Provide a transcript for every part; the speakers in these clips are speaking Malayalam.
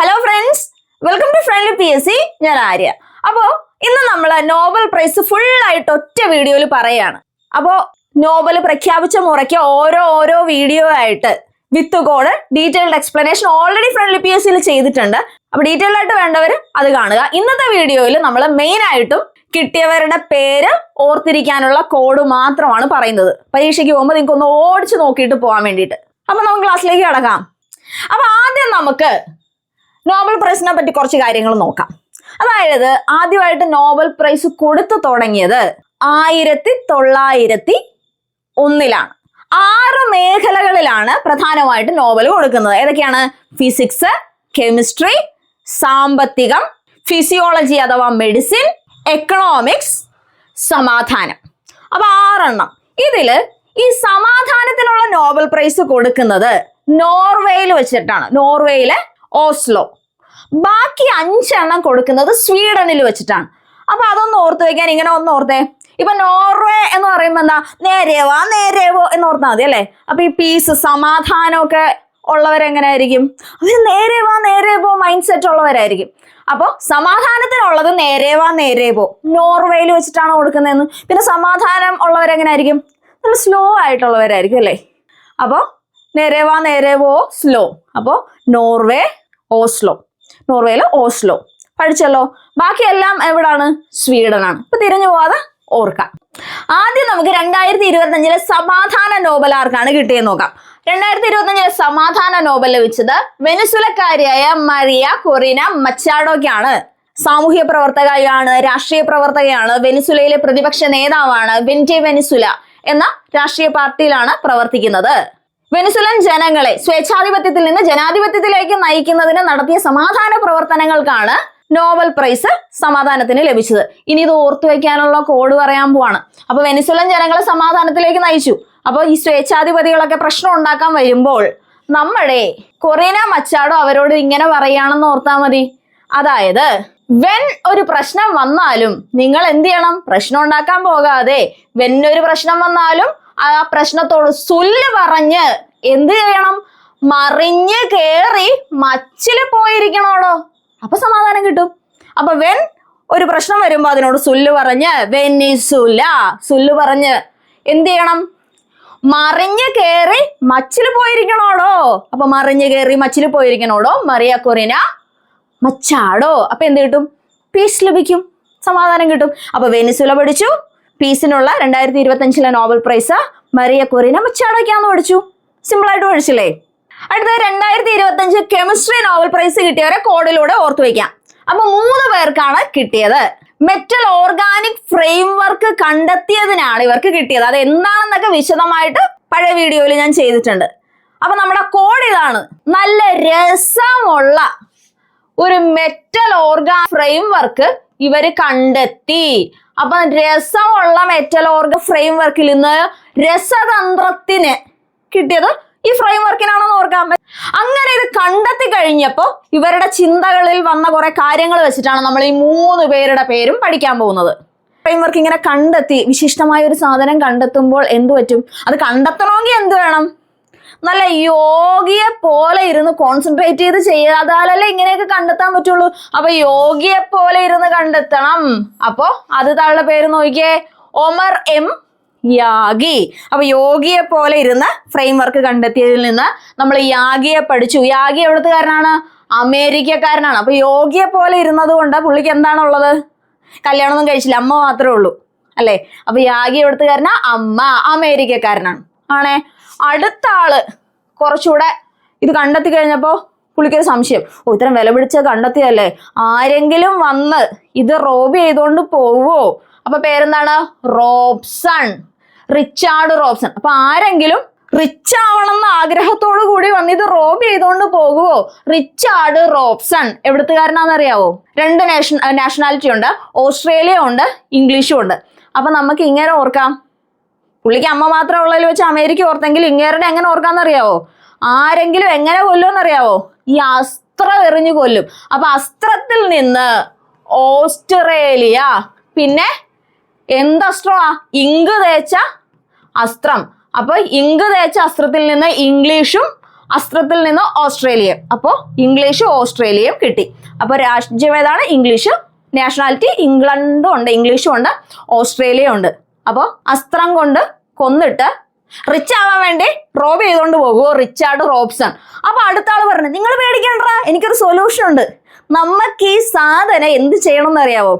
Hello friends welcome to friendly P S C ഞാൻ ആര്യ. അപ്പോ ഇന്ന് നമ്മൾ നോബൽ പ്രൈസ് ഫുൾ ആയിട്ട് ഒറ്റ വീഡിയോയിൽ പറയാണ്. അപ്പോ നോബൽ പ്രഖ്യാപിച്ച മുറയ്ക്ക് ഓരോ ഓരോ വീഡിയോ ആയിട്ട് with code detailed explanation already friendly P S സിയിൽ ചെയ്തിട്ടുണ്ട്. അപ്പൊ ഡീറ്റെയിൽഡ് ആയിട്ട് വേണ്ടവർ അത് കാണുക. ഇന്നത്തെ വീഡിയോയിൽ നമ്മൾ മെയിൻ ആയിട്ടും കിട്ടിയവരുടെ പേര് ഓർത്തിരിക്കാനുള്ള കോഡ് മാത്രമാണ് പറയുന്നത്. പരീക്ഷയ്ക്ക് പോകുമ്പോൾ നിങ്ങൾക്ക് ഒന്ന് ഓടിച്ച് നോക്കിയിട്ട് പോകാൻ വേണ്ടിയിട്ട്. അപ്പൊ നമുക്ക് ക്ലാസ്സിലേക്ക് കടക്കാം. അപ്പൊ ആദ്യം നമുക്ക് നോബൽ പ്രൈസിനെ പറ്റി കുറച്ച് കാര്യങ്ങൾ നോക്കാം. അതായത് ആദ്യമായിട്ട് നോബൽ പ്രൈസ് കൊടുത്തു തുടങ്ങിയത് ആയിരത്തി തൊള്ളായിരത്തി ഒന്നിലാണ്. ആറ് മേഖലകളിലാണ് പ്രധാനമായിട്ട് നോബൽ കൊടുക്കുന്നത്. ഏതൊക്കെയാണ്? ഫിസിക്സ് കെമിസ്ട്രി സാമ്പത്തികം ഫിസിയോളജി അഥവാ മെഡിസിൻ എക്കണോമിക്സ് സമാധാനം. അപ്പൊ ആറെണ്ണം. ഇതിൽ ഈ സമാധാനത്തിനുള്ള നോബൽ പ്രൈസ് കൊടുക്കുന്നത് നോർവേയിൽ വെച്ചിട്ടാണ്. നോർവേയിലെ ഓസ്ലോ. ബാക്കി അഞ്ചെണ്ണം കൊടുക്കുന്നത് സ്വീഡനിൽ വെച്ചിട്ടാണ്. അപ്പൊ അതൊന്ന് ഓർത്ത് വെക്കാൻ ഇങ്ങനെ ഒന്ന് ഓർത്തേ. ഇപ്പൊ നോർവേ എന്ന് പറയുമ്പോ എന്താ? നേരേവാ നേരേവോ എന്ന് ഓർത്താൽ മതി അല്ലേ? അപ്പൊ ഈ പീസ് സമാധാനമൊക്കെ ഉള്ളവരെങ്ങനെയായിരിക്കും? അവർ നേരേവാ നേരേവോ മൈൻഡ് സെറ്റ് ഉള്ളവരായിരിക്കും. അപ്പോൾ സമാധാനത്തിനുള്ളത് നേരേവാ നേരേവോ നോർവേയിൽ വെച്ചിട്ടാണ് കൊടുക്കുന്നതെന്ന്. പിന്നെ സമാധാനം ഉള്ളവരെങ്ങനെയായിരിക്കും? നല്ല സ്ലോ ആയിട്ടുള്ളവരായിരിക്കും അല്ലേ? അപ്പോൾ നേരേവാ നേരേവോ സ്ലോ അപ്പോൾ നോർവേ ഓസ്ലോ. നോർവേയിലെ ഓസ്ലോ. പഠിച്ചല്ലോ. ബാക്കിയെല്ലാം എവിടാണ്? സ്വീഡനാണ്. ഇപ്പൊ തിരിഞ്ഞു പോവാതെ ഓർക്കാം. ആദ്യം നമുക്ക് രണ്ടായിരത്തി ഇരുപത്തി അഞ്ചിലെ സമാധാന നോബൽ ആർക്കാണ് കിട്ടിയെന്ന് നോക്കാം. രണ്ടായിരത്തി ഇരുപത്തി അഞ്ചിലെ സമാധാന നോബൽ ലഭിച്ചത് വെനിസുലക്കാരിയായ മരിയ കൊറീന മച്ചാഡോക്കാണ് സാമൂഹ്യ പ്രവർത്തകയാണ് രാഷ്ട്രീയ പ്രവർത്തകയാണ് വെനിസുലയിലെ പ്രതിപക്ഷ നേതാവാണ് വെന്റി വെനിസുല എന്ന രാഷ്ട്രീയ പാർട്ടിയിലാണ് പ്രവർത്തിക്കുന്നത്. വെനിസുലൻ ജനങ്ങളെ സ്വേച്ഛാധിപത്യത്തിൽ നിന്ന് ജനാധിപത്യത്തിലേക്ക് നയിക്കുന്നതിന് നടത്തിയ സമാധാന പ്രവർത്തനങ്ങൾക്കാണ് നോബൽ പ്രൈസ് സമാധാനത്തിന് ലഭിച്ചത്. ഇനി ഇത് ഓർത്തു വെക്കാനുള്ള കോഡ് പറയാൻ പോവാണ്. അപ്പൊ വെനിസുലൻ ജനങ്ങളെ സമാധാനത്തിലേക്ക് നയിച്ചു. അപ്പോൾ ഈ സ്വേച്ഛാധിപതികളൊക്കെ പ്രശ്നം ഉണ്ടാക്കാൻ വരുമ്പോൾ നമ്മുടെ കൊറീന മച്ചാടോ അവരോട് ഇങ്ങനെ പറയുകയാണെന്ന് ഓർത്താൽ മതി. അതായത് വെൻ ഒരു പ്രശ്നം വന്നാലും നിങ്ങൾ എന്ത് ചെയ്യണം? പ്രശ്നം ഉണ്ടാക്കാൻ പോകാതെ വെൻ ഒരു പ്രശ്നം വന്നാലും ആ പ്രശ്നത്തോട് സുല്ല് പറഞ്ഞ് എന്ത് ചെയ്യണം? മറിഞ്ഞ് കേറി മച്ചിൽ പോയിരിക്കണോടോ? അപ്പൊ സമാധാനം കിട്ടും. അപ്പൊ വെൻ ഒരു പ്രശ്നം വരുമ്പോ അതിനോട് സുല്ല് പറഞ്ഞ് വെനിസുല സുല്ല് പറഞ്ഞ് എന്ത് ചെയ്യണം? മറിഞ്ഞ് കേറി മച്ചിൽ പോയിരിക്കണോടോ? അപ്പൊ മറിഞ്ഞ് കേറി മച്ചിൽ പോയിരിക്കണോടോ? മറിയ കൊറിന മച്ചാടോ? അപ്പൊ എന്ത് കിട്ടും? പീസ് ലഭിക്കും. സമാധാനം കിട്ടും. അപ്പൊ വെനിസുല പഠിച്ചു. പീസിനുള്ള രണ്ടായിരത്തി ഇരുപത്തി അഞ്ചിലെ നോബൽ പ്രൈസ് മറിയ കൊറിന മച്ചാടോക്കാന്ന് പഠിച്ചു സിമ്പിൾ ആയിട്ട് പഠിച്ചില്ലേ? അടുത്ത രണ്ടായിരത്തി ഇരുപത്തി അഞ്ച് കെമിസ്ട്രി നോബൽ പ്രൈസ് കിട്ടിയവരെ കോഡിലൂടെ ഓർത്തു വയ്ക്കാം. അപ്പൊ മൂന്ന് പേർക്കാണ് കിട്ടിയത്. മെറ്റൽ ഓർഗാനിക് ഫ്രെയിം വർക്ക് കണ്ടെത്തിയതിനാണ് ഇവർക്ക് കിട്ടിയത്. അത് എന്താണെന്നൊക്കെ വിശദമായിട്ട് പഴയ വീഡിയോയിൽ ഞാൻ ചെയ്തിട്ടുണ്ട്. അപ്പൊ നമ്മുടെ കോഡ് ഇതാണ്. നല്ല രസമുള്ള ഒരു മെറ്റൽ ഓർഗാനിക് ഫ്രെയിം വർക്ക് ഇവർ കണ്ടെത്തി. അപ്പൊ രസമുള്ള മെറ്റലോർഗ ഫ്രെയിം വർക്കിൽ നിന്ന് രസതന്ത്രത്തിന് കിട്ടിയത് ഈ ഫ്രെയിം വർക്കിനാണെന്ന് ഓർക്കാൻ പറ്റും അങ്ങനെ ഇത് കണ്ടെത്തി കഴിഞ്ഞപ്പോൾ ഇവരുടെ ചിന്തകളിൽ വന്ന കുറെ കാര്യങ്ങൾ വെച്ചിട്ടാണ് നമ്മൾ ഈ മൂന്ന് പേരുടെ പേരും പഠിക്കാൻ പോകുന്നത്. ഫ്രെയിം വർക്ക് ഇങ്ങനെ കണ്ടെത്തി വിശിഷ്ടമായ ഒരു സാധനം കണ്ടെത്തുമ്പോൾ എന്തു പറ്റും? അത് കണ്ടെത്തണമെങ്കിൽ എന്ത് വേണം? നല്ല യോഗിയെ പോലെ ഇരുന്ന് കോൺസെൻട്രേറ്റ് ചെയ്ത് ചെയ്യാതാലല്ലേ ഇങ്ങനെയൊക്കെ കണ്ടെത്താൻ പറ്റുള്ളൂ? അപ്പൊ യോഗിയെ പോലെ ഇരുന്ന് കണ്ടെത്തണം. അപ്പോ അത് താഴെ പേര് നോക്കിയേ. Omar M Yaghi. അപ്പൊ യോഗിയെ പോലെ ഇരുന്ന് ഫ്രെയിംവർക്ക് കണ്ടെത്തിയതിൽ നിന്ന് നമ്മൾ യാഗിയെ പഠിച്ചു. യാഗി എവിടുത്തുകാരനാണ്? അമേരിക്കക്കാരനാണ്. അപ്പൊ യോഗിയെ പോലെ ഇരുന്നത് കൊണ്ട് പുള്ളിക്ക് എന്താണുള്ളത്? കല്യാണമൊന്നും കഴിച്ചില്ല. അമ്മ മാത്രമേ ഉള്ളൂ. അല്ലേ? അപ്പൊ യാഗി എവിടുത്തുകാരനാ? അമ്മ അമേരിക്കക്കാരനാണ്. ആണേ? അടുത്ത ആൾ കുറച്ചുകൂടെ ഇത് കണ്ടെത്തി കഴിഞ്ഞപ്പോ പുള്ളിക്കൊരു സംശയം. ഓ ഇത്രയും വില പിടിച്ച് കണ്ടെത്തിയല്ലേ? ആരെങ്കിലും വന്ന് ഇത് റോബ് ചെയ്തുകൊണ്ട് പോവോ? അപ്പൊ പേരെന്താണ്? റോബ്സൺ. Richard Robson. അപ്പൊ ആരെങ്കിലും റിച്ച് ആവണം എന്ന ആഗ്രഹത്തോടു കൂടി വന്ന് ഇത് റോബ് ചെയ്തുകൊണ്ട് പോകുവോ റിച്ചാർഡ് റോബ്സൺ. എവിടത്തുകാരനാണെന്നറിയാവോ? രണ്ട് നാഷണാലിറ്റി ഉണ്ട്. ഓസ്ട്രേലിയ ഉണ്ട് ഇംഗ്ലീഷും ഉണ്ട്. അപ്പൊ നമുക്ക് ഇങ്ങനെ ഓർക്കാം. പുള്ളിക്ക് അമ്മ മാത്രം ഉള്ളതിൽ വെച്ച് അമേരിക്ക ഓർത്തെങ്കിൽ ഇങ്ങേരുടെ എങ്ങനെ ഓർക്കാന്നറിയാവോ? ആരെങ്കിലും എങ്ങനെ കൊല്ലുമെന്നറിയാവോ? ഈ അസ്ത്രം എറിഞ്ഞു കൊല്ലും. അപ്പൊ അസ്ത്രത്തിൽ നിന്ന് ഓസ്ട്രേലിയ പിന്നെ എന്ത് അസ്ത്രമാ? ഇങ്ക് തേച്ച അസ്ത്രം. അപ്പൊ ഇങ്ക് തേച്ച അസ്ത്രത്തിൽ നിന്ന് ഇംഗ്ലീഷും അസ്ത്രത്തിൽ നിന്ന് ഓസ്ട്രേലിയയും. അപ്പോൾ ഇംഗ്ലീഷും ഓസ്ട്രേലിയയും കിട്ടി. അപ്പോൾ രാജ്യം ഏതാണ്? ഇംഗ്ലീഷ്. നാഷണാലിറ്റി ഇംഗ്ലണ്ടും ഉണ്ട്. ഇംഗ്ലീഷും ഉണ്ട് ഓസ്ട്രേലിയ ഉണ്ട്. അപ്പോൾ അസ്ത്രം കൊണ്ട് കൊന്നിട്ട് റിച്ച് ആവാൻ വേണ്ടി റോബ് ചെയ്തുകൊണ്ട് പോകുമോ റിച്ചാർഡ് റോബ്സൺ അപ്പൊ അടുത്ത ആൾ പറഞ്ഞു നിങ്ങൾ പേടിക്കണ്ട? എനിക്കൊരു സൊല്യൂഷൻ ഉണ്ട്. നമുക്ക് ഈ സാധനം എന്ത് ചെയ്യണം എന്നറിയാവോ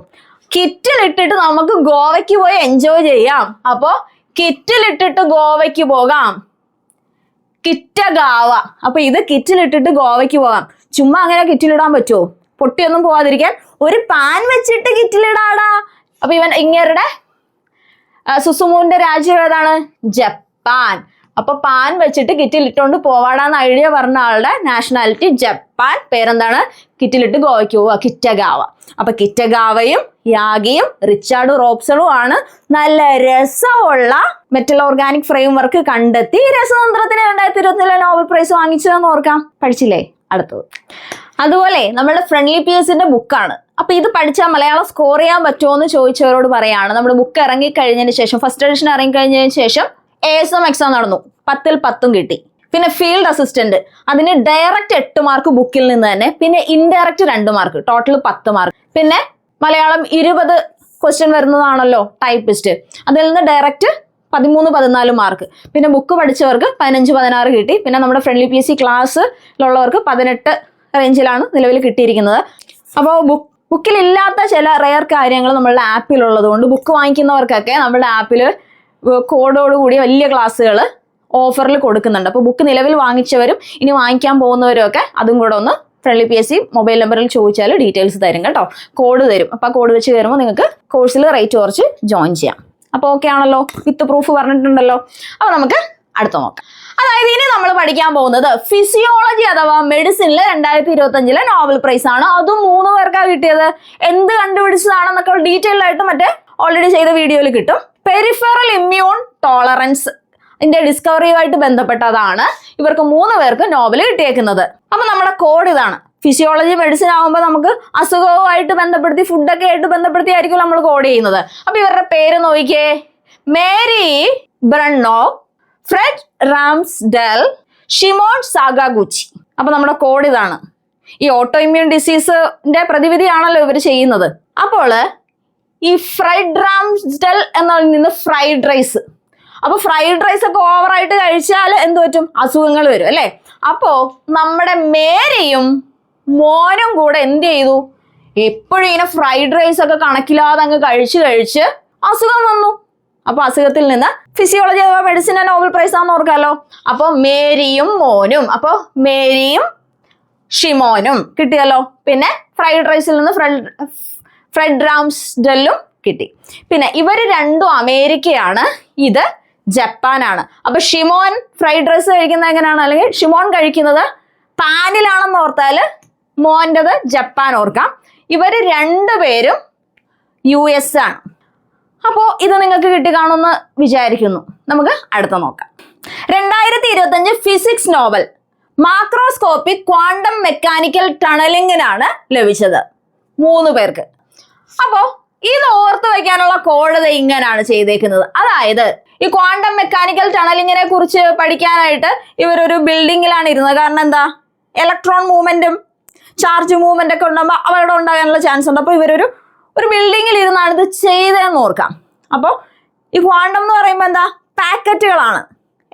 കിറ്റിലിട്ടിട്ട് നമുക്ക് ഗോവയ്ക്ക് പോയി എൻജോയ് ചെയ്യാം. അപ്പോ കിറ്റിലിട്ടിട്ട് ഗോവയ്ക്ക് പോകാം. കിറ്റ ഗാവ അപ്പൊ ഇത് കിറ്റിലിട്ടിട്ട് ഗോവയ്ക്ക് പോകാം. ചുമ്മാ അങ്ങനെ കിറ്റിലിടാൻ പറ്റുമോ പൊട്ടിയൊന്നും പോവാതിരിക്കാൻ ഒരു പാൻ വെച്ചിട്ട് കിറ്റിലിടാടാ അപ്പൊ ഇവൻ ഇങ്ങേരുടെ സുസുമുവിന്റെ രാജ്യം ഏതാണ്? ജപ്പാൻ. അപ്പൊ പാൻ വെച്ചിട്ട് കിറ്റിലിട്ടുകൊണ്ട് പോവാടാന്ന് ഐഡിയ പറഞ്ഞ ആളുടെ നാഷണാലിറ്റി ജപ്പാൻ. പേരെന്താണ്? കിറ്റിലിട്ട് ഗോവയ്ക്ക് പോവുക കിറ്റഗാവ. അപ്പൊ കിറ്റഗാവയും യാഗിയും റിച്ചാർഡ് റോബ്സണും ആണ് നല്ല രസമുള്ള മെറ്റൽ ഓർഗാനിക് ഫ്രെയിം വർക്ക് കണ്ടെത്തി. രസതന്ത്രത്തിന് രണ്ടായിരത്തി ഇരുപത്തിലെ നോബൽ പ്രൈസ് വാങ്ങിച്ചതെന്ന് ഓർക്കാം. പഠിച്ചില്ലേ? അടുത്തത്. അതുപോലെ നമ്മുടെ ഫ്രണ്ട്ലി പി എസിന്റെ ബുക്കാണ് അപ്പൊ ഇത് പഠിച്ചാൽ മലയാളം സ്കോർ ചെയ്യാൻ പറ്റുമോ എന്ന് ചോദിച്ചവരോട് പറയാണ്. നമ്മുടെ ബുക്ക് ഇറങ്ങി കഴിഞ്ഞതിന് ശേഷം ഫസ്റ്റ് എഡിഷൻ ഇറങ്ങി കഴിഞ്ഞതിന് ശേഷം എ എസ് എം എക്സാം നടന്നു. പത്തിൽ പത്തും കിട്ടി. പിന്നെ ഫീൽഡ് അസിസ്റ്റന്റ് അതിന് ഡയറക്റ്റ് എട്ട് മാർക്ക് ബുക്കിൽ നിന്ന് തന്നെ പിന്നെ ഇൻഡയറക്റ്റ് രണ്ട് മാർക്ക് ടോട്ടൽ പത്ത് മാർക്ക് പിന്നെ മലയാളം ഇരുപത് ക്വസ്റ്റ്യൻ വരുന്നതാണല്ലോ ടൈപ്പിസ്റ്റ് അതിൽ നിന്ന് ഡയറക്റ്റ് പതിമൂന്ന് പതിനാല് മാർക്ക് പിന്നെ ബുക്ക് പഠിച്ചവർക്ക് പതിനഞ്ച് പതിനാറ് കിട്ടി. പിന്നെ നമ്മുടെ ഫ്രണ്ട്ലി പി എസ് സി ക്ലാസ്സിലുള്ളവർക്ക് പതിനെട്ട് റേഞ്ചിലാണ് നിലവിൽ കിട്ടിയിരിക്കുന്നത്. അപ്പോൾ ബുക്ക് ബുക്കിലില്ലാത്ത ചില റെയർ കാര്യങ്ങൾ നമ്മളുടെ ആപ്പിലുള്ളത് കൊണ്ട് ബുക്ക് വാങ്ങിക്കുന്നവർക്കൊക്കെ നമ്മുടെ ആപ്പിൽ കോഡോട് കൂടി വലിയ ക്ലാസ്സുകൾ ഓഫറിൽ കൊടുക്കുന്നുണ്ട്. അപ്പോൾ ബുക്ക് നിലവിൽ വാങ്ങിച്ചവരും ഇനി വാങ്ങിക്കാൻ പോകുന്നവരും ഒക്കെ അതും കൂടെ ഒന്ന് friendly P S C mobile നമ്പറിൽ ചോദിച്ചാൽ ഡീറ്റെയിൽസ് തരും കേട്ടോ. കോഡ് തരും. അപ്പോൾ കോഡ് വെച്ച് കയറുമ്പോൾ നിങ്ങൾക്ക് കോഴ്സിൽ റേറ്റ് കുറച്ച് ജോയിൻ ചെയ്യാം. അപ്പോൾ ഓക്കെ ആണല്ലോ? വിത്ത് പ്രൂഫ് പറഞ്ഞിട്ടുണ്ടല്ലോ. അപ്പോൾ നമുക്ക് അടുത്ത നോക്കാം. അതായത് ഇനി നമ്മൾ പഠിക്കാൻ പോകുന്നത് ഫിസിയോളജി അഥവാ മെഡിസിനിലെ രണ്ടായിരത്തി ഇരുപത്തി അഞ്ചിലെ നോവൽ പ്രൈസ് ആണ്. അതും മൂന്ന് പേർക്കാണ് കിട്ടിയത്. എന്ത് കണ്ടുപിടിച്ചതാണെന്നൊക്കെ ഡീറ്റെയിൽ ആയിട്ട് മറ്റേ ഓൾറെഡി ചെയ്ത വീഡിയോയിൽ കിട്ടും. പെരിഫറൽ ഇമ്മ്യൂൺ ടോളറൻസ് ഇതിന്റെ ഡിസ്കവറിയുമായിട്ട് ബന്ധപ്പെട്ടതാണ് ഇവർക്ക് മൂന്ന് പേർക്ക് നോവൽ കിട്ടിയേക്കുന്നത്. അപ്പൊ നമ്മുടെ കോഡ് ഇതാണ്. ഫിസിയോളജി മെഡിസിൻ ആകുമ്പോൾ നമുക്ക് അസുഖവുമായിട്ട് ബന്ധപ്പെടുത്തി ഫുഡൊക്കെ ആയിട്ട് ബന്ധപ്പെടുത്തി ആയിരിക്കും നമ്മൾ കോഡ് ചെയ്യുന്നത്. അപ്പൊ ഇവരുടെ പേര് നോക്കിയേ. Mary Brunkow Fred Ramsdell Shimon Sakaguchi അപ്പൊ നമ്മുടെ കോഡ് ഇതാണ്. ഈ ഓട്ടോ ഇമ്മ്യൂൺ ഡിസീസിന്റെ പ്രതിവിധിയാണല്ലോ ഇവർ ചെയ്യുന്നത്. അപ്പോൾ ഈ ഫ്രൈഡ് റാംസ്ഡെൽ എന്നതിൽ നിന്ന് ഫ്രൈഡ് റൈസ് അപ്പൊ ഫ്രൈഡ് റൈസ് ഒക്കെ ഓവറായിട്ട് കഴിച്ചാൽ എന്ത് പറ്റും? അസുഖങ്ങൾ വരും അല്ലേ? അപ്പോ നമ്മുടെ മേരിയും മോനും കൂടെ എന്ത് ചെയ്തു? എപ്പോഴും ഇങ്ങനെ ഫ്രൈഡ് റൈസ് ഒക്കെ കണക്കില്ലാതെ അങ്ങ് കഴിച്ച് കഴിച്ച് അസുഖം വന്നു. അപ്പൊ അസുഖത്തിൽ നിന്ന് ഫിസിയോളജി അഥവാ മെഡിസിൻ നോബൽ പ്രൈസ് ആണെന്ന് ഓർക്കാലോ. അപ്പൊ മേരിയും മോനും അപ്പൊ മേരിയും ഷിമോനും കിട്ടിയല്ലോ. പിന്നെ ഫ്രൈഡ് റൈസിൽ നിന്ന് ഫ്രഡ് ഫ്രെഡ് റാംസ്ഡെല്ലും കിട്ടി. പിന്നെ ഇവർ രണ്ടും അമേരിക്കയാണ് ഇത് ജപ്പാനാണ്. അപ്പൊ ഷിമോൻ ഫ്രൈഡ് റൈസ് കഴിക്കുന്നത് എങ്ങനെയാണ്? അല്ലെങ്കിൽ ഷിമോൻ കഴിക്കുന്നത് പാനിലാണെന്ന് ഓർത്താൽ മോന്റെത് ജപ്പാൻ ഓർക്കാം. ഇവർ രണ്ടുപേരും യു എസ് ആണ്. അപ്പോൾ ഇത് നിങ്ങൾക്ക് കിട്ടി കാണുമെന്ന് വിചാരിക്കുന്നു. നമുക്ക് അടുത്ത നോക്കാം. രണ്ടായിരത്തി ഇരുപത്തഞ്ച് physics Nobel macroscopic quantum mechanical ടണലിങ്ങിനാണ് ലഭിച്ചത്. മൂന്ന് പേർക്ക്. അപ്പോ ഇത് ഓർത്തു വയ്ക്കാനുള്ള ദേ ഇങ്ങനെയാണ് ചെയ്തേക്കുന്നത്. അതായത് ഈ ക്വാണ്ടം മെക്കാനിക്കൽ ടണലിങ്ങിനെ കുറിച്ച് പഠിക്കാനായിട്ട് ഇവരൊരു ബിൽഡിങ്ങിലാണ് ഇരുന്നത്. കാരണം എന്താ? ഇലക്ട്രോൺ മൂവ്മെന്റും ചാർജ് മൂവ്മെന്റ് ഒക്കെ ഉണ്ടാകുമ്പോൾ അവരുടെ ഉണ്ടാകാനുള്ള ചാൻസ് ഉണ്ട്. അപ്പോൾ ഇവരൊരു ഒരു ബിൽഡിങ്ങിൽ ഇരുന്നാണ് ഇത് ചെയ്തതെന്ന് ഓർക്കാം. അപ്പോൾ ഈ ക്വാണ്ടം എന്ന് പറയുമ്പോൾ എന്താ? പാക്കറ്റുകളാണ്.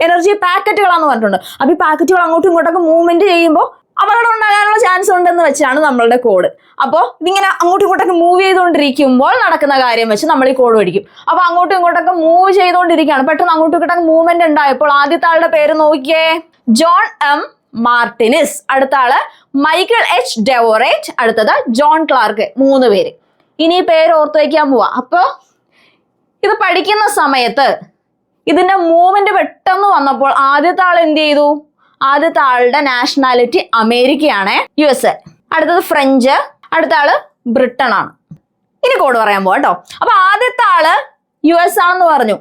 എനർജി പാക്കറ്റുകളാന്ന് പറഞ്ഞിട്ടുണ്ട്. അപ്പോൾ ഈ പാക്കറ്റുകൾ അങ്ങോട്ടും ഇങ്ങോട്ടൊക്കെ മൂവ്മെന്റ് ചെയ്യുമ്പോൾ അപകടം ഉണ്ടാകാനുള്ള ചാൻസ് ഉണ്ടെന്ന് വെച്ചാണ് നമ്മളുടെ കോഡ് അപ്പോൾ ഇതിങ്ങനെ അങ്ങോട്ടും ഇങ്ങോട്ടൊക്കെ മൂവ് ചെയ്തുകൊണ്ടിരിക്കുമ്പോൾ നടക്കുന്ന കാര്യം വെച്ച് നമ്മൾ ഈ കോഡ് പഠിക്കും. അപ്പോൾ അങ്ങോട്ടും ഇങ്ങോട്ടൊക്കെ മൂവ് ചെയ്തുകൊണ്ടിരിക്കുകയാണ്. പെട്ടെന്ന് അങ്ങോട്ടും ഇങ്ങോട്ടൊക്കെ മൂവ്മെന്റ് ഉണ്ടായപ്പോൾ ആദ്യത്തെ ആളുടെ പേര് നോക്കിയേ. ജോൺ എം മാർട്ടിനിസ് അടുത്ത ആൾ മൈക്കിൾ എച്ച് ഡെവോറേറ്റ് അടുത്തത് ജോൺ ക്ലാർക്ക് മൂന്ന് പേര്. ഇനി പേര് ഓർത്ത് വയ്ക്കാൻ പോവാ. അപ്പോൾ ഇത് പഠിക്കുന്ന സമയത്ത് ഇതിന്റെ മൂവ്മെന്റ് പെട്ടെന്ന് വന്നപ്പോൾ ആദ്യത്തെ ആൾ എന്ത് ചെയ്തു? ആദ്യത്തെ ആളുടെ നാഷണാലിറ്റി അമേരിക്കയാണ് യു എസ് എ അടുത്തത് ഫ്രഞ്ച് അടുത്ത ആൾ ബ്രിട്ടൻ ആണ്. ഇനി കോഡ് പറയാൻ പോവാ കേട്ടോ അപ്പൊ ആദ്യത്തെ ആൾ യു എസ് ആണെന്ന് പറഞ്ഞു.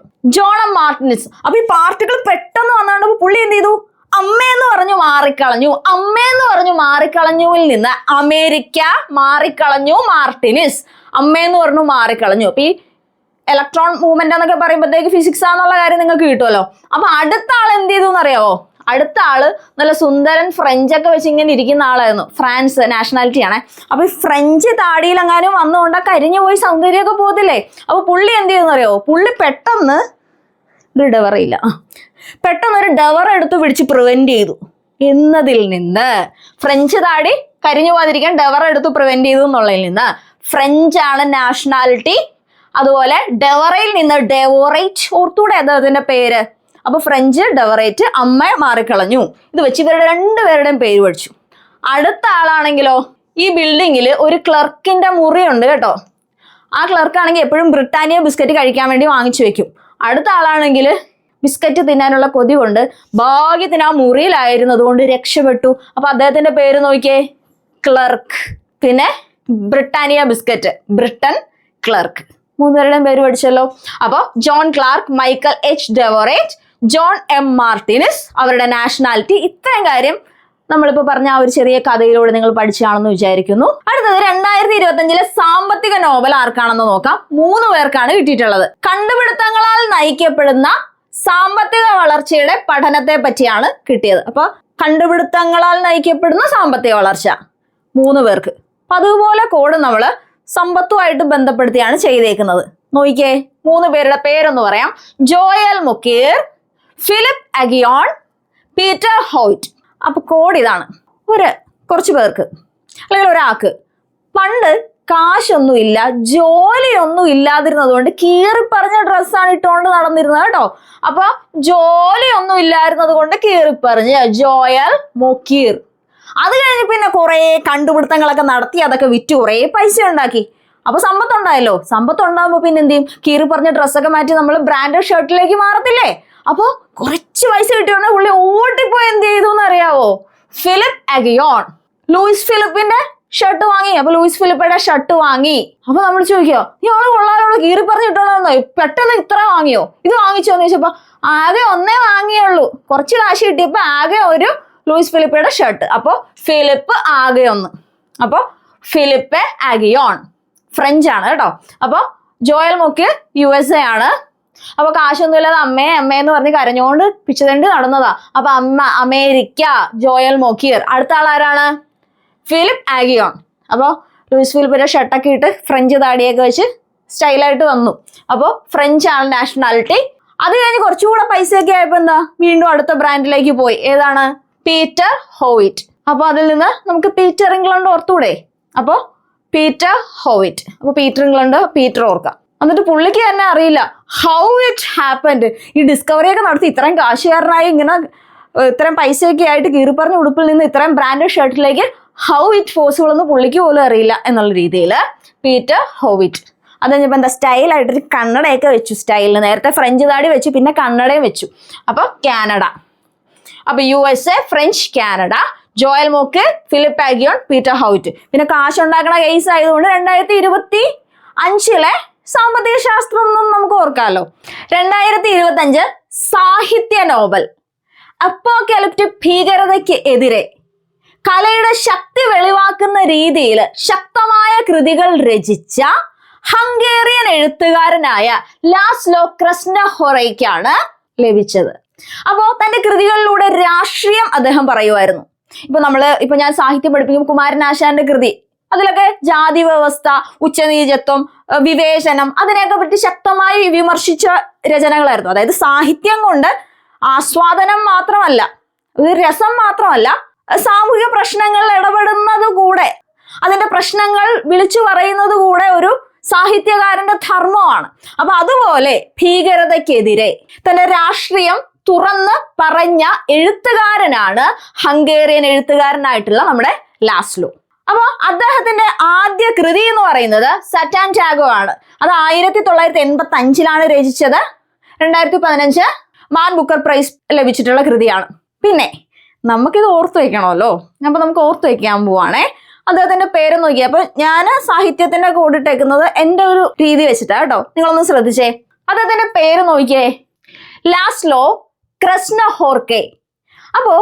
M Martinis. അപ്പൊ ഈ പാർട്ടികൾ പെട്ടെന്ന് വന്നുകൊണ്ട് പുള്ളി എന്ത് ചെയ്തു? അമ്മയെന്ന് പറഞ്ഞു മാറിക്കളഞ്ഞു. അമ്മയെന്ന് പറഞ്ഞു മാറിക്കളഞ്ഞുവിൽ നിന്ന് അമേരിക്ക മാറിക്കളഞ്ഞു മാർട്ടിനിസ്. അമ്മയെന്ന് പറഞ്ഞു മാറിക്കളഞ്ഞു. അപ്പൊ ഈ ഇലക്ട്രോൺ മൂവ്മെന്റ് എന്നൊക്കെ പറയുമ്പോഴത്തേക്ക് ഫിസിക്സ് ആണെന്നുള്ള കാര്യം നിങ്ങൾക്ക് കിട്ടുമല്ലോ. അപ്പൊ അടുത്ത ആൾ എന്ത് ചെയ്തു എന്നറിയാവോ? അടുത്ത ആൾ നല്ല സുന്ദരൻ ഫ്രഞ്ച് ഒക്കെ വെച്ച് ഇങ്ങനെ ഇരിക്കുന്ന ആളായിരുന്നു. ഫ്രാൻസ് നാഷണാലിറ്റി ആണേ. അപ്പൊ ഈ ഫ്രഞ്ച് താടിയിൽ എങ്ങാനും വന്നുകൊണ്ട് കരിഞ്ഞു പോയി സൗന്ദര്യമൊക്കെ പോകത്തില്ലേ? അപ്പൊ പുള്ളി എന്ത് ചെയ്യുന്നറിയോ പുള്ളി പെട്ടെന്ന് ഒരു ഡവറില്ല പെട്ടെന്ന് ഒരു ഡവർ എടുത്ത് പിടിച്ച് പ്രിവെന്റ് ചെയ്തു. എന്നതിൽ നിന്ന് ഫ്രഞ്ച് താടി കരിഞ്ഞു പോകാതിരിക്കാൻ ഡവർ എടുത്ത് പ്രിവെന്റ് ചെയ്തു എന്നുള്ളതിൽ നിന്ന് ഫ്രഞ്ച് ആണ് നാഷണാലിറ്റി അതുപോലെ ഡെവറയിൽ നിന്ന് ഡെവോറേറ്റ് ഓർത്തൂടെ അതിന്റെ പേര്? അപ്പൊ ഫ്രഞ്ച് ഡെവറേറ്റ് അമ്മ മാറിക്കളഞ്ഞു. ഇത് വെച്ച് ഇവരുടെ രണ്ടുപേരുടെയും പേര് പഠിച്ചു. അടുത്ത ആളാണെങ്കിലോ? ഈ ബിൽഡിങ്ങിൽ ഒരു ക്ലർക്കിന്റെ മുറിയുണ്ട് കേട്ടോ. ആ ക്ലർക്ക് ആണെങ്കിൽ എപ്പോഴും ബ്രിട്ടാനിയ ബിസ്ക്കറ്റ് കഴിക്കാൻ വേണ്ടി വാങ്ങിച്ചു വെക്കും. അടുത്ത ആളാണെങ്കിൽ ബിസ്ക്കറ്റ് തിന്നാനുള്ള കൊതി കൊണ്ട് ഭാഗ്യത്തിന് ആ മുറിയിലായിരുന്നു അതുകൊണ്ട് രക്ഷപ്പെട്ടു. അപ്പൊ അദ്ദേഹത്തിന്റെ പേര് നോക്കിയേ. ക്ലർക്ക് പിന്നെ? Britannia biscuit Britain clerk. മൂന്നുപേരുടെയും പേര് പഠിച്ചല്ലോ. അപ്പോൾ John Clarke Michael H Devoret John M Martinis അവരുടെ നാഷണാലിറ്റി. ഇത്രയും കാര്യം നമ്മളിപ്പോ പറഞ്ഞ ആ ഒരു ചെറിയ കഥയിലൂടെ നിങ്ങൾ പഠിച്ചാണെന്ന് വിചാരിക്കുന്നു. അടുത്തത് രണ്ടായിരത്തി ഇരുപത്തി അഞ്ചിലെ സാമ്പത്തിക നോവൽ ആർക്കാണെന്ന് നോക്കാം. മൂന്ന് പേർക്കാണ് കിട്ടിയിട്ടുള്ളത്. കണ്ടുപിടുത്തങ്ങളാൽ നയിക്കപ്പെടുന്ന സാമ്പത്തിക വളർച്ചയുടെ പഠനത്തെ പറ്റിയാണ് കിട്ടിയത്. അപ്പൊ കണ്ടുപിടുത്തങ്ങളാൽ നയിക്കപ്പെടുന്ന സാമ്പത്തിക വളർച്ച. മൂന്ന് പേർക്ക്. അപ്പൊ അതുപോലെ കോഡ് നമ്മൾ സമ്പത്തുമായിട്ട് ബന്ധപ്പെടുത്തിയാണ് ചെയ്തേക്കുന്നത്. നോക്കിക്കേ മൂന്ന് പേരുടെ പേരൊന്ന് പറയാം. Joel Mokyr Philippe Aghion Peter Howitt. അപ്പൊ കോഡ് ഇതാണ്. ഒരു കുറച്ച് പേർക്ക് അല്ലെങ്കിൽ ഒരാൾക്ക്. പണ്ട് കാശൊന്നുമില്ല ജോലിയൊന്നും ഇല്ലാതിരുന്നത് കൊണ്ട് കീറി പറഞ്ഞ ഡ്രസ്സാണ് ഇട്ടുകൊണ്ട് നടന്നിരുന്നത് കേട്ടോ. അപ്പൊ ജോലിയൊന്നും ഇല്ലായിരുന്നത് കൊണ്ട് കീറിപ്പറഞ്ഞ് ജോയൽ മൊക്കീർ. അത് കഴിഞ്ഞ് പിന്നെ കുറേ കണ്ടുപിടുത്തങ്ങളൊക്കെ നടത്തി അതൊക്കെ വിറ്റ് കുറേ പൈസ ഉണ്ടാക്കി. അപ്പൊ സമ്പത്ത് ഉണ്ടായല്ലോ സമ്പത്ത് ഉണ്ടാകുമ്പോൾ പിന്നെ എന്ത് ചെയ്യും? കീറി പറഞ്ഞ ഡ്രസ്സൊക്കെ മാറ്റി നമ്മൾ ബ്രാൻഡഡ് ഷർട്ടിലേക്ക് മാറത്തില്ലേ? അപ്പോൾ കുറച്ച് പൈസ കിട്ടിയോണ്ട് പുള്ളി ഓടിപ്പോയി എന്ത് ചെയ്തു എന്ന് അറിയാവോ ഫിലിപ്പ് അഗിയോൺ. ലൂയിസ് ഫിലിപ്പിന്റെ ഷർട്ട് വാങ്ങി. അപ്പൊ ലൂയിസ് ഫിലിപ്പയുടെ ഷർട്ട് വാങ്ങി. അപ്പൊ നമ്മൾ ചോദിക്കോ നീ അവൾ കൊള്ളാലോൾ കീറി പറഞ്ഞിട്ടുണ്ടോ പെട്ടെന്ന് ഇത്ര വാങ്ങിയോ? ഇത് വാങ്ങിച്ചോന്ന് ചോദിച്ചപ്പോ ആകെ ഒന്നേ വാങ്ങിയുള്ളൂ. കുറച്ച് കാശ് കിട്ടിയപ്പോ ആകെ ഒരു ലൂയിസ് ഫിലിപ്പയുടെ ഷർട്ട് അപ്പോ ഫിലിപ്പ് ആകെ ഒന്ന്. അപ്പോ ഫിലിപ്പ് ആഗിയോൺ. ഫ്രഞ്ച് ആണ് കേട്ടോ. അപ്പോൾ Joel Mokyr U S A ആണ്. അപ്പൊ കാശൊന്നുമില്ലാതെ അമ്മേ അമ്മേ എന്ന് പറഞ്ഞ് കരഞ്ഞോണ്ട് പിച്ചതണ്ടി നടന്നതാ. അപ്പൊ അമ്മ അമേരിക്ക ജോയൽ മോക്കിയർ. അടുത്ത ആളാരാണ് ഫിലിപ്പ് ആഗിയോൺ. അപ്പോൾ ലൂയിസ് ഫിലിപ്പിന്റെ ഷർട്ടൊക്കെ ഇട്ട് ഫ്രഞ്ച് താടിയൊക്കെ വെച്ച് സ്റ്റൈലായിട്ട് വന്നു. അപ്പോൾ ഫ്രഞ്ച് ആണ് നാഷണാലിറ്റി അത് കഴിഞ്ഞ് കുറച്ചുകൂടെ പൈസയൊക്കെ ആയപ്പോൾ എന്താ? വീണ്ടും അടുത്ത ബ്രാൻഡിലേക്ക് പോയി. ഏതാണ്? പീറ്റർ ഹോവിറ്റ് അപ്പോൾ അതിൽ നിന്ന് നമുക്ക് പീറ്റർ ഇംഗ്ലണ്ട് ഓർത്തൂടെ അപ്പോൾ പീറ്റർ ഹോവിറ്റ് അപ്പോൾ പീറ്റർ ഇംഗ്ലണ്ട് പീറ്റർ ഓർക്കാം. എന്നിട്ട് പുള്ളിക്ക് തന്നെ അറിയില്ല. ഹൗ ഇറ്റ് ഹാപ്പൻഡ് ഈ ഡിസ്കവറി ഒക്കെ നടത്തി ഇത്രയും കാശുകാരനായി ഇങ്ങനെ ഇത്രയും പൈസയൊക്കെ ആയിട്ട് കീറിപ്പറഞ്ഞ ഉടുപ്പിൽ നിന്ന് ഇത്രയും ബ്രാൻഡഡ് ഷർട്ടിലേക്ക് ഹൗ ഇറ്റ് പോസിബിൾ എന്ന് പുള്ളിക്ക് പോലും അറിയില്ല എന്നുള്ള രീതിയിൽ പീറ്റർ ഹോവിറ്റ് അത് കഴിഞ്ഞപ്പോൾ എന്താ സ്റ്റൈലായിട്ടൊരു കണ്ണടയൊക്കെ വെച്ചു. സ്റ്റൈലിൽ നേരത്തെ ഫ്രഞ്ച് താടി വെച്ചു പിന്നെ കണ്ണടയും വെച്ചു. അപ്പോൾ കാനഡ അപ്പൊ U S A French Canada Joel Mokyr Philippe Aghion Peter Howitt പിന്നെ കാശ് ഉണ്ടാക്കുന്ന കേസ് ആയതുകൊണ്ട് രണ്ടായിരത്തി ഇരുപത്തി അഞ്ചിലെ സാമ്പത്തിക ശാസ്ത്രം ഒന്നും നമുക്ക് ഓർക്കാമല്ലോ രണ്ടായിരത്തി ഇരുപത്തി അഞ്ച് സാഹിത്യ നോബൽ അപ്പോക്കാലിപ്റ്റിക് ഭീകരതയ്ക്ക് എതിരെ. കലയുടെ ശക്തി വെളിവാക്കുന്ന രീതിയിൽ ശക്തമായ കൃതികൾ രചിച്ച ഹംഗേറിയൻ എഴുത്തുകാരനായ ലാസ്ലോ ക്രസ്നഹൊറയ്ക്കാണ് ലഭിച്ചത്. അപ്പോൾ തന്റെ കൃതികളിലൂടെ രാഷ്ട്രീയം അദ്ദേഹം പറയുമായിരുന്നു ഇപ്പൊ നമ്മൾ ഇപ്പൊ ഞാൻ സാഹിത്യം പഠിപ്പിക്കും കുമാരനാശാന്റെ കൃതി അതിലൊക്കെ ജാതി വ്യവസ്ഥ ഉച്ചനീചത്വം വിവേചനം അതിനെയൊക്കെ പറ്റി ശക്തമായി വിമർശിച്ച രചനകളായിരുന്നു. അതായത് സാഹിത്യം കൊണ്ട് ആസ്വാദനം മാത്രമല്ല ഒരു രസം മാത്രമല്ല സാമൂഹിക പ്രശ്നങ്ങളിൽ ഇടപെടുന്നത് കൂടെ അതിന്റെ പ്രശ്നങ്ങൾ വിളിച്ചു പറയുന്നത് കൂടെ ഒരു സാഹിത്യകാരന്റെ ധർമ്മമാണ്. അപ്പൊ അതുപോലെ ഭീകരതയ്ക്കെതിരെ തന്റെ രാഷ്ട്രീയം തുറന്ന് പറഞ്ഞ എഴുത്തുകാരനാണ് ഹംഗേറിയൻ എഴുത്തുകാരനായിട്ടുള്ള നമ്മുടെ ലാസ്ലോ. അപ്പൊ അദ്ദേഹത്തിന്റെ ആദ്യ കൃതി എന്ന് പറയുന്നത് സറ്റാൻ ടാഗോ ആണ്. അത് ആയിരത്തി തൊള്ളായിരത്തി എൺപത്തി അഞ്ചിലാണ് രചിച്ചത്. രണ്ടായിരത്തി പതിനഞ്ച് മാൻ ബുക്കർ പ്രൈസ് ലഭിച്ചിട്ടുള്ള കൃതിയാണ്. പിന്നെ നമുക്കിത് ഓർത്തു വെക്കണമല്ലോ. അപ്പൊ നമുക്ക് ഓർത്തു വെക്കാൻ പോവാണേ. അദ്ദേഹത്തിന്റെ പേര് നോക്കി അപ്പൊ ഞാൻ സാഹിത്യത്തിന്റെ കൂടിട്ടേക്കുന്നത് എന്റെ ഒരു രീതി വെച്ചിട്ടാ കേട്ടോ. നിങ്ങളൊന്ന് ശ്രദ്ധിച്ചേ. അദ്ദേഹത്തിന്റെ പേര് നോക്കിയേ. ലാസ്ലോ ക്രസ്ന ഹോർക്കെ അപ്പോ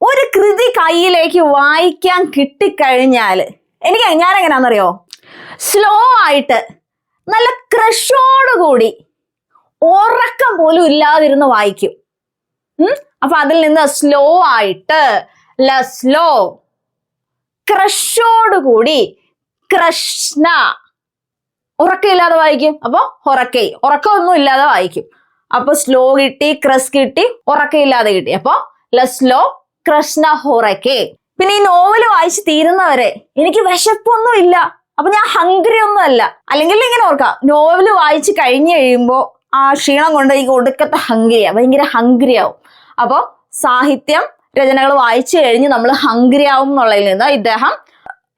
ഒരു കൃതി കയ്യിലേക്ക് വായിക്കാൻ കിട്ടിക്കഴിഞ്ഞാൽ എനിക്ക് ഞാൻ എങ്ങനെയാണെന്നറിയോ സ്ലോ ആയിട്ട് നല്ല ക്രഷോടുകൂടി ഉറക്കം പോലും ഇല്ലാതിരുന്ന് വായിക്കും? അപ്പൊ അതിൽ നിന്ന് സ്ലോ ആയിട്ട് ലസ്ലോ ക്രഷോടുകൂടി കൃഷ്ണ ഉറക്കമില്ലാതെ വായിക്കും. അപ്പൊ ഉറക്കൈ ഉറക്കമൊന്നും ഇല്ലാതെ വായിക്കും. അപ്പൊ സ്ലോ കിട്ടി ക്രസ് കിട്ടി ഉറക്കമില്ലാതെ കിട്ടി. അപ്പൊ ലസ്ലോ കൃഷ്ണ ഹൊറക്കെ പിന്നെ ഈ നോവൽ വായിച്ച് തീരുന്നവരെ എനിക്ക് വിശപ്പൊന്നും ഇല്ല അപ്പൊ ഞാൻ ഹംഗ്രി ഒന്നും അല്ല അല്ലെങ്കിൽ ഇങ്ങനെ ഓർക്കാം നോവൽ വായിച്ച് കഴിഞ്ഞു കഴിയുമ്പോൾ ആ ക്ഷീണം കൊണ്ട് ഈ ഒടുക്കത്തെ ഹംഗ്രിയാ ഭയങ്കര ഹംഗ്രിയാവും അപ്പൊ സാഹിത്യം രചനകൾ വായിച്ചു കഴിഞ്ഞ് നമ്മൾ ഹംഗ്രിയാവും എന്നുള്ളതിൽ നിന്ന് ഇദ്ദേഹം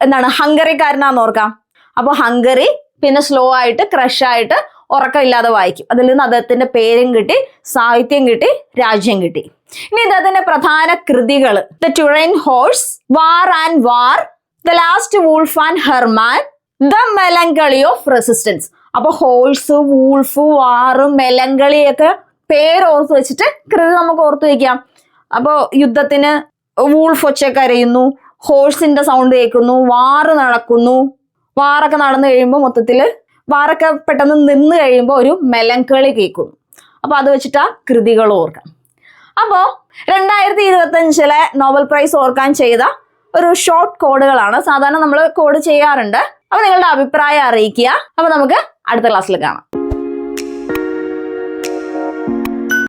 എന്താണ് ഹംഗറിക്കാരനാന്ന് ഓർക്കാം. അപ്പൊ ഹംഗറി പിന്നെ സ്ലോ ആയിട്ട് ക്രഷ് ആയിട്ട് ഉറക്കമില്ലാതെ വായിക്കും. അതിൽ നിന്ന് അദ്ദേഹത്തിന്റെ പേരും കിട്ടി സാഹിത്യം കിട്ടി രാജ്യം കിട്ടി. ഇനി ഇദ്ദേഹത്തിന്റെ പ്രധാന കൃതികൾ the Turin horse war and war the last wolf and Herman the melancholy of resistance അപ്പൊ ഹോഴ്സ് വൂൾഫ് വാറ് മെലങ്കളിയൊക്കെ പേര് ഓർത്ത് വെച്ചിട്ട് കൃതി നമുക്ക് ഓർത്ത് വയ്ക്കാം അപ്പോൾ യുദ്ധത്തിന് വൂൾഫ് ഒച്ച കരയുന്നു ഹോഴ്സിന്റെ സൗണ്ട് കേൾക്കുന്നു വാറ് നടക്കുന്നു. വാറൊക്കെ നടന്നു കഴിയുമ്പോൾ മൊത്തത്തിൽ വാറൊക്കെ പെട്ടെന്ന് നിന്ന് കഴിയുമ്പോൾ ഒരു മെലങ്കളി കേൾക്കും. അപ്പോൾ അത് വെച്ചിട്ട് ആ കൃതികൾ ഓർക്കാം. അപ്പോൾ രണ്ടായിരത്തി ഇരുപത്തി അഞ്ചിലെ നോബൽ പ്രൈസ് ഓർക്കാൻ ചെയ്ത ഒരു ഷോർട്ട് കോഡുകളാണ്. സാധാരണ നമ്മൾ കോഡ് ചെയ്യാറുണ്ട്. അപ്പോൾ നിങ്ങളുടെ അഭിപ്രായം അറിയിക്കുക. അപ്പോൾ നമുക്ക് അടുത്ത ക്ലാസ്സിൽ കാണാം.